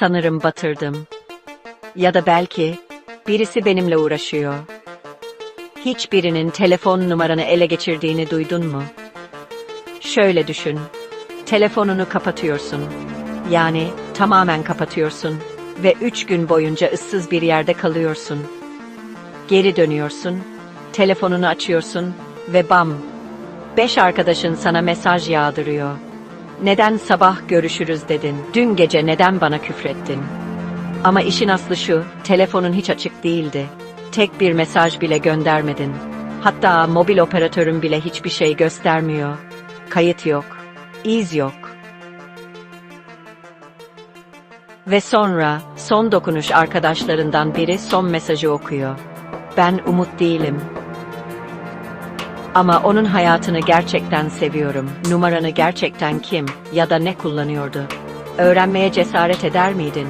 Sanırım batırdım. Ya da belki birisi benimle uğraşıyor. Hiçbirinin telefon numaranı ele geçirdiğini duydun mu? Şöyle düşün. Telefonunu kapatıyorsun. Yani tamamen kapatıyorsun ve üç gün boyunca ıssız bir yerde kalıyorsun. Geri dönüyorsun, telefonunu açıyorsun ve bam! Beş arkadaşın sana mesaj yağdırıyor. Neden sabah görüşürüz dedin? Dün gece neden bana küfrettin? Ama işin aslı şu, telefonun hiç açık değildi. Tek bir mesaj bile göndermedin. Hatta mobil operatörün bile hiçbir şey göstermiyor. Kayıt yok, iz yok. Ve sonra son dokunuş arkadaşlarından biri son mesajı okuyor. Ben Umut değilim. Ama onun hayatını gerçekten seviyorum. Numaranı gerçekten kim ya da ne kullanıyordu? Öğrenmeye cesaret eder miydin?